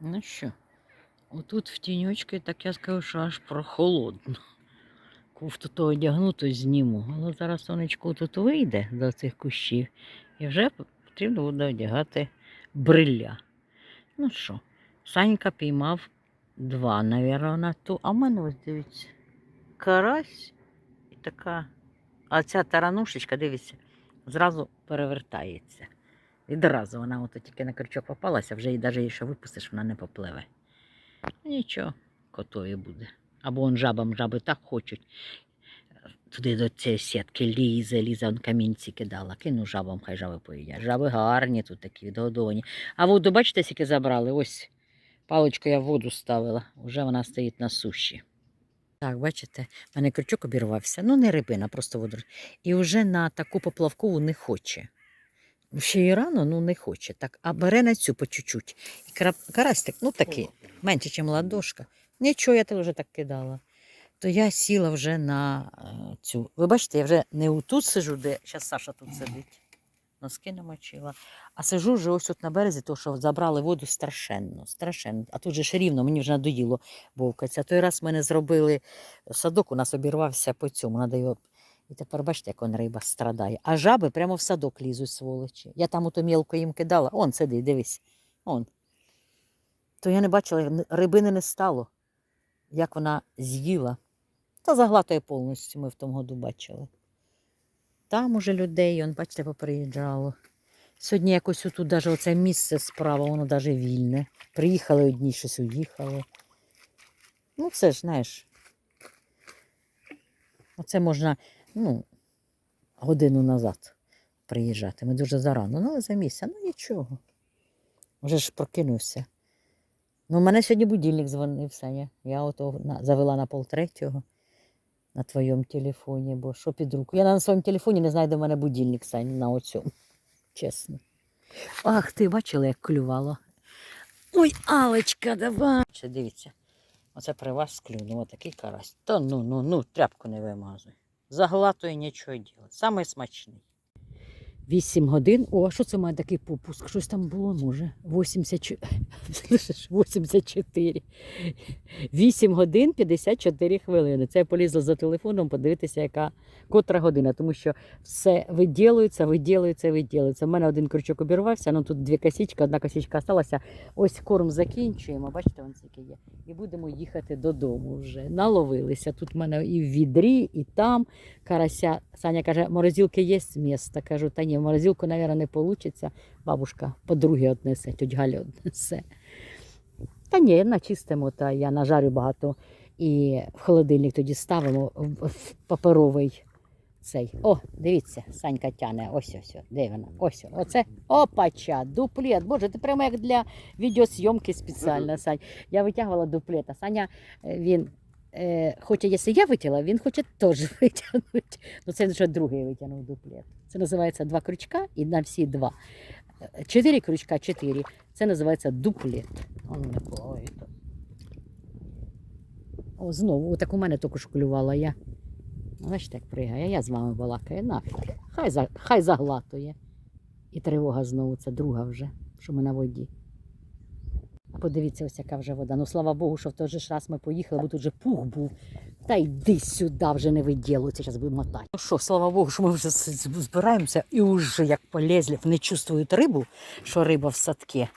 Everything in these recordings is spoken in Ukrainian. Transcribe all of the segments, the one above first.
Ну що, отут в тіньочки, так я скажу, що аж прохолодно. Кофту то одягну, то зніму. Але зараз сонечко тут вийде до цих кущів. І вже потрібно буде одягати бриля. Ну що, Санька піймав два, навірно, на ту. А в мене ось дивіться. Карась і така. А ця таранушечка, дивіться, зразу перевертається. Відразу вона ото тільки на крючок попалася, вже і навіть її що випустиш, вона не попливе. Нічого, котові буде. Або он жабам жаби так хочуть. Туди до цієї сітки лізе, лізе, он камінці кидала. Кину жабам, хай жаби поїдять. Жаби гарні тут такі відгодовані. А воду, бачите, скільки забрали? Ось паличку я в воду ставила, вже вона стоїть на суші. Так, бачите, в мене крючок обірвався. Ну, не рибина, просто воду. І вже на таку поплавкову не хоче. Ще і рано, ну не хоче. Так, а бере на цю по чуть-чуть. І карастик, ну такий, менше, ніж ладошка. Нічого, я тебе вже так кидала. То я сіла вже на е, цю. Ви бачите, я вже не отут сижу, де зараз Саша тут сидить. Носки намочила. А сижу вже ось тут на березі, тому що забрали воду страшенно, страшенно. А тут же ж рівно, мені вже надоїло бовкатися. Той раз мене зробили садок, у нас обірвався по цьому. Надо його... І тепер бачите, як он риба страдає. А жаби прямо в садок лізуть, сволочі. Я там ото мілко їм кидала. Он сиди, дивись. Он. То я не бачила, рибини не стало, як вона з'їла. Та заглатує повністю, ми в тому году бачили. Там уже людей, он, бачите, поприїжджало. Сьогодні якось отут даже оце місце справа, воно даже вільне. Приїхали одні, щось уїхали. Ну, це ж, знаєш. Оце можна, ну, годину назад приїжджати. Ми дуже зарано. Ну, але за місце, ну нічого. Вже ж прокинувся. Ну, у мене сьогодні будильник дзвонив, Саня. Я ото завела на полтретього на твоєму телефоні, бо що під руку. Я на своєму телефоні не знаю, де в мене будильник, Сань, на оцьому. Чесно. Ах, ти бачила, як клювало. Ой, Алечка, давай. Дивіться. Оце при вас склюнув отакий карась. Та ну, ну, ну, тряпку не вимазуй. Заглатує нічого делать. Самий смачний. 8 годин. О, а що це має такий попуск? Щось там було, може. 84. 84. 8 годин 54 хвилини. Це я полізла за телефоном подивитися, яка котра година, тому що все виділується, виділується, виділується. У мене один крючок обірвався, ну тут дві косички, одна косичка залишилася. Ось корм закінчуємо, бачите, вон скільки є. І будемо їхати додому вже. Наловилися. Тут в мене і в відрі, і там карася. Саня каже, морозилки є з міста. Кажу, та ні, в морозилку, мабуть, не вийде. Бабушка подруги однесе, тьоть Галя однесе. Та ні, начистимо, та я нажарю багато і в холодильник тоді ставимо в, паперовий цей. О, дивіться, Санька тяне. Ось ось, ось. де вона? Ось, ось. оце. Опача, дуплет. Боже, ти прямо як для відеосйомки спеціально, Сань. Я витягувала дуплет, а Саня е, він. Е, хоче, якщо я витягла, він хоче теж витягнути. Ну це вже другий витягнув дуплет. Це називається два крючка і на всі два. Е, Чотири крючка, чотири. Це називається дуплет. О, знову, так у мене тільки що клювала я. Бачите, як пригає, я з вами балакаю, нафіг. Хай, хай заглатує. І тривога знову, це друга вже, що ми на воді. Подивіться, ось яка вже вода. Ну слава Богу, що в той же ж раз ми поїхали, бо тут же пух був. Та йди сюди, вже не виділується, зараз будемо мотати. Ну що, слава Богу, що ми вже збираємося і вже як полезли, вони чувствують рибу, що риба в садки.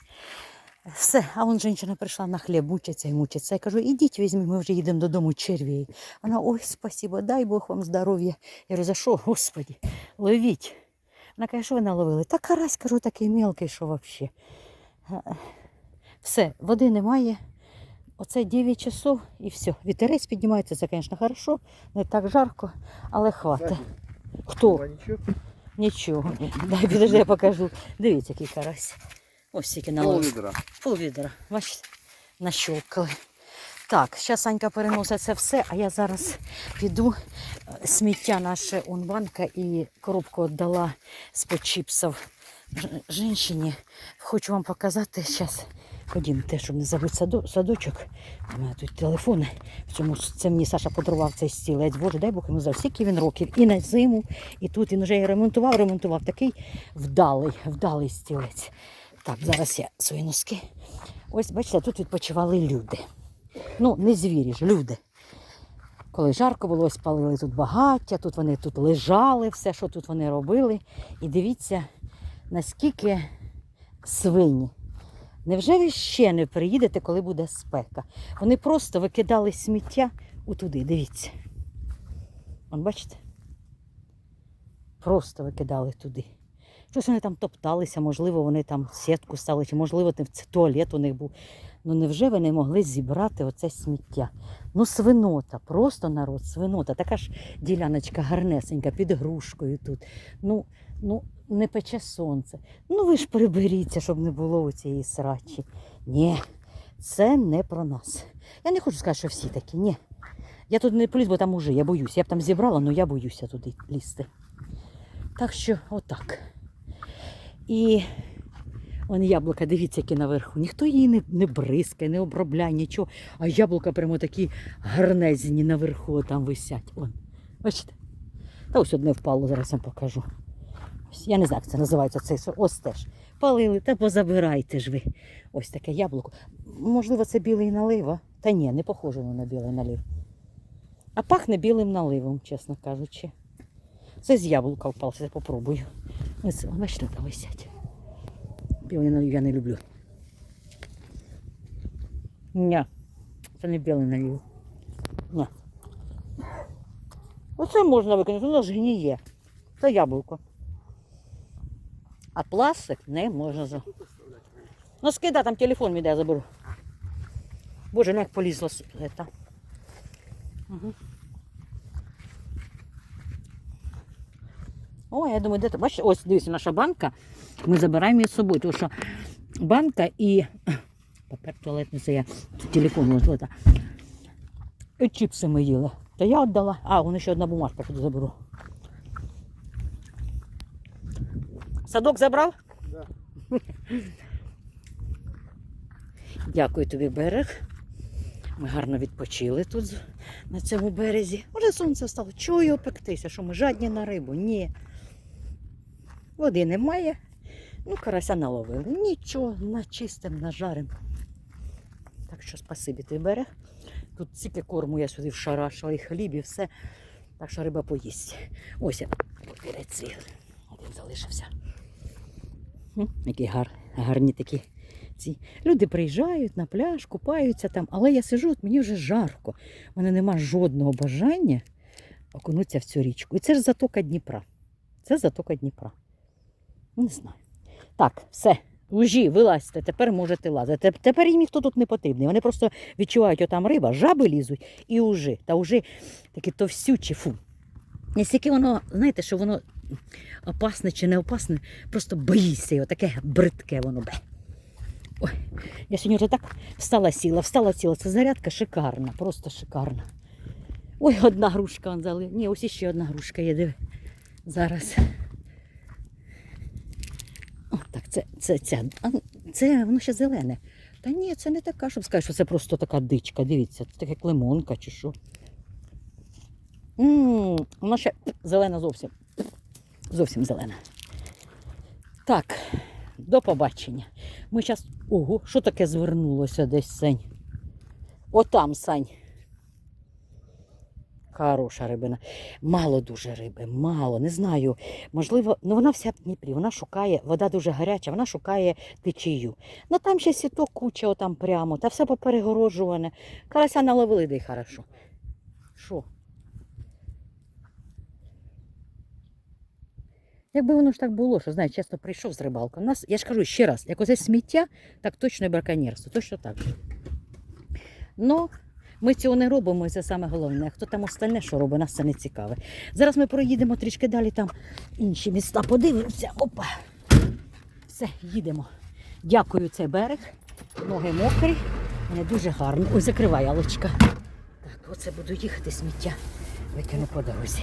Все, а вон жінка прийшла на хліб, мучиться і мучиться. Я кажу, ідіть візьміть, ми вже їдемо додому червій. Вона, ой, спасибо, дай Бог вам здоров'я. Я говорю, за що, господі, ловіть. Вона каже, що ви наловили? Та карась, кажу, такий мелкий, що взагалі. Все, води немає. Оце 9 часов і все. Вітерець піднімається, це, звісно, хорошо, не так жарко, але хватить. Хто? Нічого. Дай підожди, я покажу. Дивіться, який карась. Ось тільки Пол наловив. відра. Пол відра. Бачите, нащолкали. Так, зараз Санька переносить це все, а я зараз піду. Сміття наше он банка і коробку віддала з-под чіпсів ж- Хочу вам показати зараз. Ходімте, щоб не забути садо- садочок. У мене тут телефони. В цьому це мені Саша подарував цей стілець. Боже, дай Бог йому за скільки він років. І на зиму, і тут він вже і ремонтував, ремонтував. Такий вдалий, вдалий стілець. Так, зараз я свої носки Ось, бачите, тут відпочивали люди. Ну, не звірі ж, люди. Коли жарко було, ось палили тут багаття, тут вони тут лежали, все, що тут вони робили. І дивіться, наскільки свині. Невже ви ще не приїдете, коли буде спека? Вони просто викидали сміття утуди, дивіться. Вон, бачите? Просто викидали туди. Щось вони там топталися, можливо, вони там сітку стали, чи можливо це туалет у них був. Ну невже ви не могли зібрати оце сміття? Ну, свинота, просто народ, свинота. Така ж діляночка гарнесенька, під грушкою тут. Ну, ну, не пече сонце. Ну ви ж приберіться, щоб не було цієї срачі. Ні, це не про нас. Я не хочу сказати, що всі такі. Ні. Я тут не поліз, бо там уже я боюсь. Я б там зібрала, але я боюся туди лізти. Так що отак. І вон яблука, дивіться, які наверху. Ніхто її не, не бризкає, не обробляє, нічого. А яблука прямо такі гарнезні наверху там висять. Вон. Бачите? Та ось одне впало, зараз вам покажу. Я не знаю, як це називається цей сорт. Ось теж. Палили, та позабирайте ж ви. Ось таке яблуко. Можливо, це білий налив, а? Та ні, не похоже воно на білий налив. А пахне білим наливом, чесно кажучи. Це з яблука впав, це попробую. Ось, бачите, там висять. Білий налив я не люблю. Ні, це не білий налив. Ні. Оце можна викинути, воно ж гніє. Це яблуко. А пластик не можна за. Ну скидай, там телефон мій я заберу. Боже, ну як полізло с- это. Угу. О, я думаю, де то. Бачите, ось дивіться, наша банка. Ми забираємо її з собою, тому що банка і папер туалетний, це я телефон та. І чіпси ми їли. Та я віддала. А, вон ще одна бумажка, що заберу. Садок забрав? Да. Дякую тобі, берег. Ми гарно відпочили тут на цьому березі. Уже сонце. Чого його пектися, що ми жадні на рибу? Ні. Води немає. Ну, карася наловили. Нічого, начистим, нажарим. Так що спасибі тобі берег. Тут стільки корму я сюди вшарашила, і хліб, і все. Так що риба поїсть. Ось я один залишився. Які гар, гарні такі ці. Люди приїжджають на пляж, купаються там, але я сижу, от мені вже жарко. У мене нема жодного бажання окунутися в цю річку. І це ж затока Дніпра. Це затока Дніпра. Ну, Не знаю. Так, все. Лужі, вилазьте, тепер можете лазити. Тепер їм ніхто тут не потрібний. Вони просто відчувають, отам риба, жаби лізуть і ужи. Та ужи такі товстючі, фу. Настільки воно, знаєте, що воно опасне чи не опасне, просто боїшся його, таке бридке воно. Бе. Ой, я сьогодні вже так встала сіла, встала сіла. Це зарядка шикарна, просто шикарна. Ой, одна грушка зали. Ні, ось іще одна грушка є, диви. Зараз. О, так, це, це. А, це воно ще зелене. Та ні, це не така, щоб сказати, що це просто така дичка. Дивіться, це таке клемонка чи що. м вона ще зелена зовсім. Зовсім зелена. Так, до побачення. Ми зараз. Ого, що таке звернулося десь Сань? Отам, Сань. Хороша рибина. Мало дуже риби, мало, не знаю. Можливо, ну вона вся в Дніпрі, вона шукає, вода дуже гаряча, вона шукає течію. Ну там ще сіток куча отам прямо, та все поперегороджуване. Карася наловили, да й хорошо. Що? Якби воно ж так було, що знаєш, чесно прийшов з рибалки. У нас, я ж кажу ще раз, як оце сміття, так точно і браконьєрство, точно так же. Ну, ми цього не робимо, і це саме головне. Хто там остальне, що робить, нас це не цікаве. Зараз ми проїдемо трішки далі, там інші міста подивимося. Опа. Все, їдемо. Дякую, це берег. Ноги мокрі. Вони дуже гарні. Ой, закривай, Алочка. Так, оце буду їхати сміття. Викину по дорозі.